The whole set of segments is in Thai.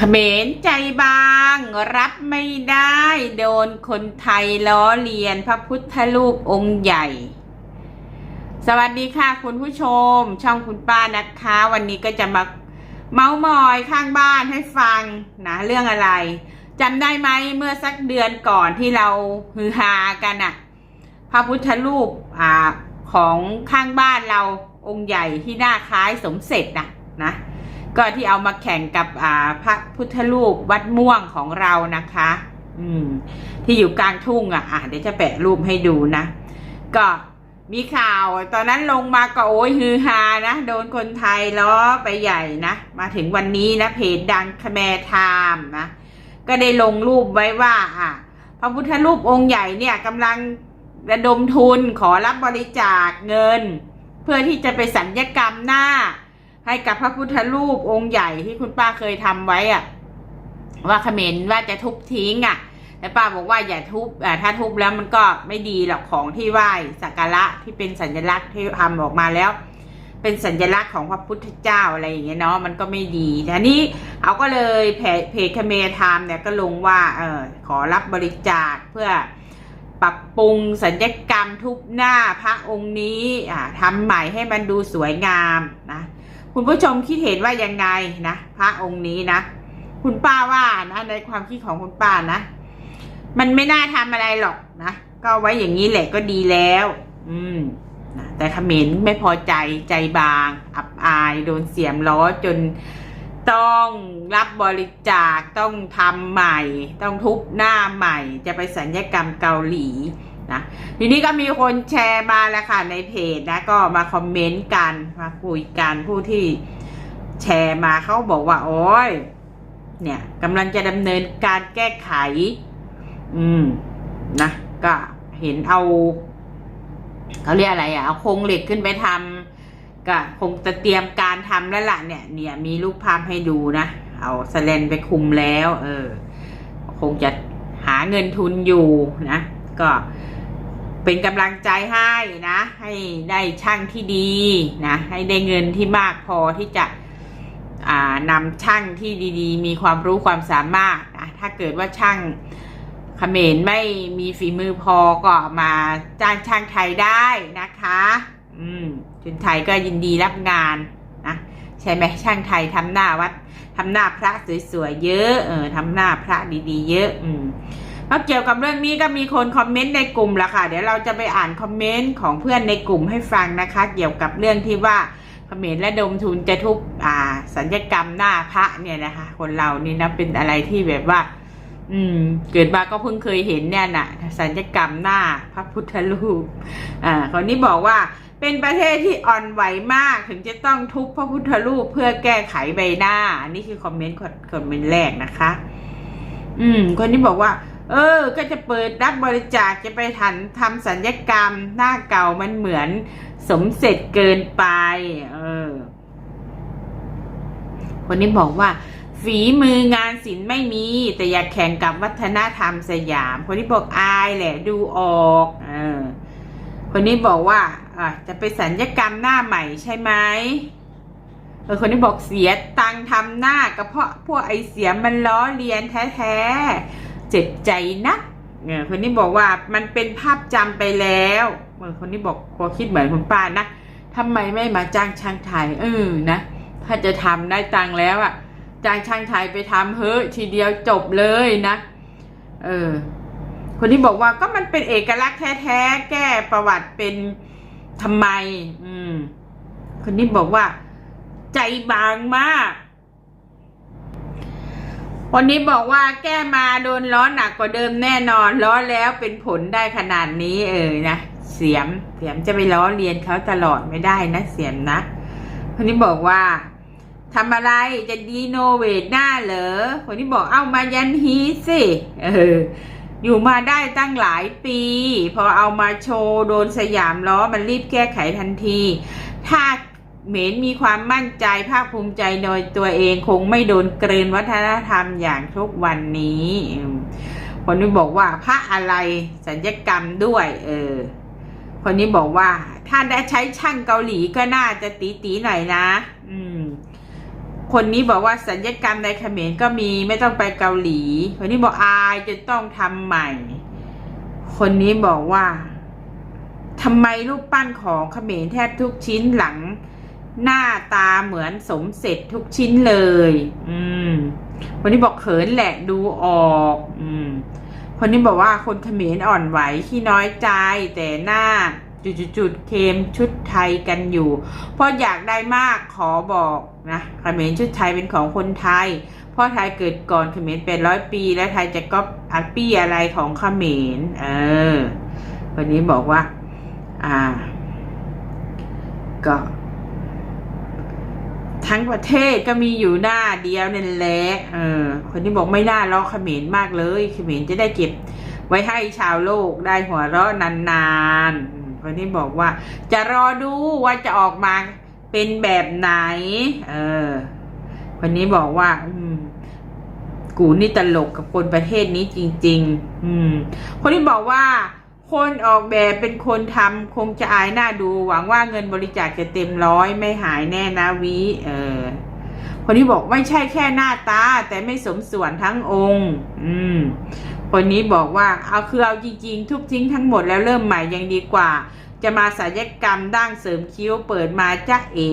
เขมรใจบาง รับไม่ได้โดนคนไทยล้อเลียนพระพุทธรูปองค์ใหญ่ สวัสดีค่ะคุณผู้ชม ช่องคุณป้านะคะ วันนี้ก็จะมาเมาส์มอยข้างบ้านให้ฟังนะเรื่องอะไรจำได้ไหมเมื่อสักเดือนก่อนที่เราฮือฮากันอะพระพุทธรูปอ่าของข้างบ้านเราองค์ใหญ่ที่หน้าคล้ายสมเสร็จนะนะ ก็ที่เอามาแข่งกับอ่าพระพุทธรูปวัดม่วงของเรานะคะ อืม ที่อยู่กลางทุ่งอะอะเดี๋ยวจะแปะรูปให้ดูนะ ก็มีข่าวตอนนั้นลงมาก็โอ้ยฮือฮานะ โดนคนไทยล้อไปใหญ่นะ มาถึงวันนี้นะเพจดังคแมไทม์นะ ก็ได้ลงรูปไว้ว่า อะพระพุทธรูปองค์ใหญ่เนี่ยกำลังระดมทุนขอรับบริจาคเงิน เพื่อที่จะไปสัญญกรรมหน้า ให้กับพระพุทธรูปองค์ใหญ่ที่คุณป้าเคยทำไว้อะว่าเขมรว่าจะทุบทิ้งอะแต่ป้าบอกว่าอย่าทุบอ่าถ้าทุบแล้วมันก็ไม่ดีหรอกของที่ไหว้สักการะที่เป็นสัญลักษณ์ที่ทำออกมาแล้ว เป็นสัญลักษณ์ของพระพุทธเจ้าอะไรอย่างเงี้ยเนาะมันก็ไม่ดีแต่นี้เอาก็เลยเพจเพจคเมทามเนี่ยก็ลงว่าเออขอรับบริจาคเพื่อปรับปรุงสัญญกรรมทุบหน้าพระองค์นี้อ่าทำใหม่ให้มันดูสวยงามนะ คุณผู้ชมคิดเห็นว่ายังไงนะพระองค์นี้นะคุณป้าว่านะในความคิดของคุณป้านะ มันไม่น่าทำอะไรหรอกนะก็ไว้อย่างนี้แหละก็ดีแล้ว อืมนะแต่ขมรไม่พอใจใจบาง อับอายโดนเสียมล้อจนต้องรับบริจาคต้องทำใหม่ ต้องทุบหน้าใหม่ จะไปสัญญกรรมเกาหลี นะทีนี้ก็มีคนแชร์มาแล้วค่ะในเพจนะก็มาคอมเมนต์กันมาคุยกันผู้ที่แชร์มาเขาบอกว่า โอ้ยเนี่ยกำลังจะดำเนินการแก้ไข อืมนะก็เห็นเอาเขาเรียกอะไรอะเอาโครงเหล็กขึ้นไปทำก็คงจะเตรียมการทำแล้วล่ะเนี่ย เนี่ย มีรูปภาพให้ดูนะเอาสแลนไปคุมแล้ว เออ คงจะหาเงินทุนอยู่นะก็ เป็นกำลังใจให้นะ ให้ได้ช่างที่ดีนะ ให้ได้เงินที่มากพอที่จะนำช่างที่ดีๆ มีความรู้ความสามารถนะถ้าเกิดว่าช่างเขมรไม่มีฝีมือพอก็มาจ้างช่างไทยได้นะคะ อืมชุนไทยก็ยินดีรับงานนะใช่ไหมช่างไทยทำหน้าวัดทำหน้าพระสวยๆเยอะ เออทำหน้าพระดีๆ เยอะ อืม แล้วเกี่ยวกับเรื่องนี้ก็มีคนคอมเมนต์ในกลุ่มละค่ะ เดี๋ยวเราจะไปอ่านคอมเมนต์ของเพื่อนในกลุ่มให้ฟังนะคะ เกี่ยวกับเรื่องที่ว่าเขมรและดมทุนจะทุบอ่า สัญญกรรมหน้าพระเนี่ยนะคะ คนเรานี่นะเป็นอะไรที่แบบว่า อืม เกิดมาก็เพิ่งเคยเห็นเนี่ยน่ะสัญญกรรมหน้าพระพุทธรูป อ่าคนนี้บอกว่าเป็นประเทศที่อ่อนไหวมากถึงจะต้องทุบพระพุทธรูปเพื่อแก้ไขใบหน้า อันนี้คือคอมเมนต์คอมเมนต์แรกนะคะ อืม คนนี้บอกว่า เออ ก็จะเปิดรับบริจาคจะไปทันทำสัญญกรรม หน้าเก่ามันเหมือนสมเสร็จเกินไป เออ คนนี้บอกว่า ฝีมืองานศิลป์ไม่มี แต่อยากแข่งกับวัฒนธรรมสยาม คนนี้บอกอายแหละดูออก เออ คนนี้บอกว่าอะจะไปสัญญกรรมหน้าใหม่ใช่ไหมเออคนนี้บอกเสียตังทำหน้าก็เพราะพวกไอเสียมันล้อเลียนแท้ๆ เจ็บใจนักเออคนนี้บอกว่ามันเป็นภาพจำไปแล้วเออคนนี้บอกคคิดเหมือนคุณป้านะทำไมไม่มาจ้างช่างไทยเออนะถ้าจะทำได้ตังแล้วอะจ้างช่างไทยไปทำเฮ้ยทีเดียวจบเลยนะ เออคนที่บอกว่าก็มันเป็นเอกลักษณ์แท้ๆแก้ประวัติเป็นทำไม อืม คนนี้บอกว่า ใจบางมาก คนนี้บอกว่าแก้มาโดนล้อหนักกว่าเดิมแน่นอนล้อแล้วเป็นผลได้ขนาดนี้เออนะเสียมเสียมจะไปล้อเลียนเขาตลอดไม่ได้นะเสียมนะคนนี้บอกว่าทำอะไรจะดีโนเวทหน้าเหรอคนที่บอกเอามายันฮีสิเอออยู่มาได้ตั้งหลายปี พอเอามาโชว์โดนสยามล้อมันรีบแก้ไขทันที ถ้า เหม็นมีความมั่นใจภาคภูมิใจโดยตัวเองคงไม่โดนเกรนวัฒนธรรมอย่างทุกวันนี้ คนนี้บอกว่าพระอะไรสัญญกรรมด้วย เออ คนนี้บอกว่า ถ้าได้ใช้ช่างเกาหลีก็น่าจะตีตีหน่อยนะ อืม คนนี้บอกว่าสัญญกรรมในเขมรก็มีไม่ต้องไปเกาหลี คนนี้บอกอายจะต้องทำใหม่ คนนี้บอกว่าทำไมรูปปั้นของเขมรแทบทุกชิ้นหลัง หน้าตาเหมือนสมเสร็จทุกชิ้นเลย อืม คนนี้บอกเขินแหละดูออก อืม คนนี้บอกว่าคนเขมรอ่อนไหวขี้น้อยใจแต่หน้าจุดๆๆเคมชุดไทยกันอยู่เพราะอยากได้มากขอบอกนะเขมรชุดไทยเป็นของคนไทยเพราะไทยเกิดก่อนเขมรเป็นร้อยปี แล้วไทยจะก๊อปอัปปี้อะไรของเขมรเออคนนี้บอกว่า อ่า ก็ ทั้งประเทศก็มีอยู่หน้าเดียวนั่นแหละเออ คนที่บอกไม่น่าล้อเขมรมากเลยเขมรจะได้เก็บ ไว้ให้ชาวโลกได้หัวเราะนานๆคนที่บอกว่า จะรอดูว่าจะออกมาเป็นแบบไหน เออ คนนี้บอกว่า อืม กูนี่ตลกกับคนประเทศนี้จริง ๆ อืม คนที่บอกว่า คนออกแบบเป็นคนทำคงจะอายหน้าดู หวังว่าเงินบริจาคจะเต็มร้อยไม่หายแน่นะวิเออคนที่บอกไม่ใช่แค่หน้าตา แต่ไม่สมส่วนทั้งองค์ อืม คนนี้บอกว่าเอาคือเอาจริงๆ ทุบทิ้งทั้งหมดแล้วเริ่มใหม่ยังดีกว่า จะมาศัลยกรรมดั้งเสริมคิ้วเปิดมาจ้าเอ๋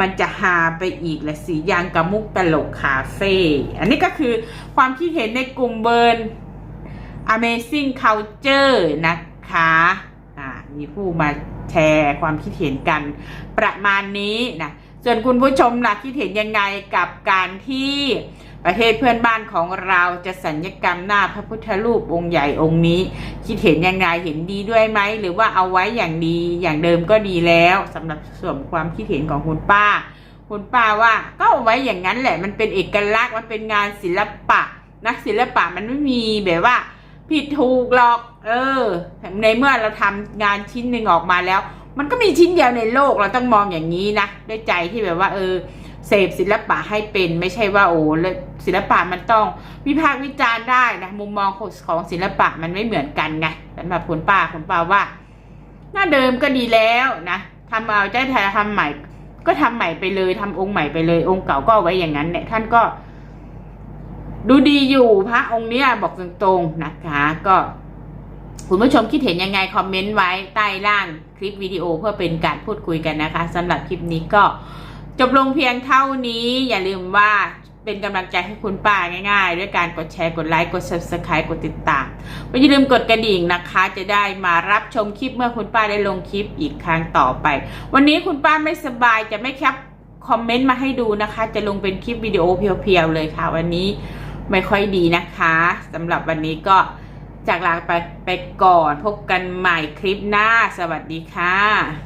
มันจะหาไปอีกและสียางกับมุกตลกคาเฟ่อันนี้ก็คือความคิดเห็นในกลุ่มเบิร์น Amazing Culture นะ คะอ่ามีผู้มาแชร์ความคิดเห็นกันประมาณนี้นะส่วนคุณผู้ชมล่ะคิดเห็นยังไงกับการที่ประเทศเพื่อนบ้านของเราจะสัญญกรรมหน้าพระพุทธรูปองค์ใหญ่องค์นี้ คิดเห็นยังไงเห็นดีด้วยไหม หรือว่าเอาไว้อย่างดีอย่างเดิมก็ดีแล้วสำหรับส่วนความคิดเห็นของคุณป้า คุณป้าว่าก็เอาไว้อย่างนั้นแหละมันเป็นเอกลักษณ์มันเป็นงานศิลปะ นักศิลปะมันไม่มีแบบว่า ผิดถูกหรอก เออ ในเมื่อเราทำงานชิ้นหนึ่งออกมาแล้ว มันก็มีชิ้นเดียวในโลกเราต้องมองอย่างนี้นะด้วยใจที่แบบว่า เออเสพศิลปะให้เป็นไม่ใช่ว่าโอ้แล้วศิลปะมันต้องวิพากษ์วิจารณ์ได้นะมุมมองของศิลปะมันไม่เหมือนกันไงสำหรับคุณป้าคุณป้าว่า หน้าเดิมก็ดีแล้วนะทำเอาใจไทยทำใหม่ ก็ทำใหม่ไปเลยทำองค์ใหม่ไปเลย องค์เก่าก็ไว้อย่างนั้นเนี่ยท่านก็ ดูดีอยู่พระองค์เนี้ยบอกตรงๆนะคะ ก็คุณผู้ชมคิดเห็นยังไง คอมเมนต์ไว้ใต้ล่างคลิปวิดีโอเพื่อเป็นการพูดคุยกันนะคะสำหรับคลิปนี้ก็จบลงเพียงเท่านี้ อย่าลืมว่าเป็นกำลังใจให้คุณป้าง่ายๆ ด้วยการกดแชร์กดไลค์กด subscribe กดติดตามไม่อย่าลืมกดกระดิ่งนะคะ จะได้มารับชมคลิปเมื่อคุณป้าได้ลงคลิปอีกครั้งต่อไป วันนี้คุณป้าไม่สบายจะไม่แคปคอมเมนต์มาให้ดูนะคะ จะลงเป็นคลิปวิดีโอเพียวๆเลยค่ะวันนี้ ไม่ค่อยดีนะคะสำหรับวันนี้ก็จากลาไปไปก่อนพบกันใหม่คลิปหน้า สวัสดีค่ะ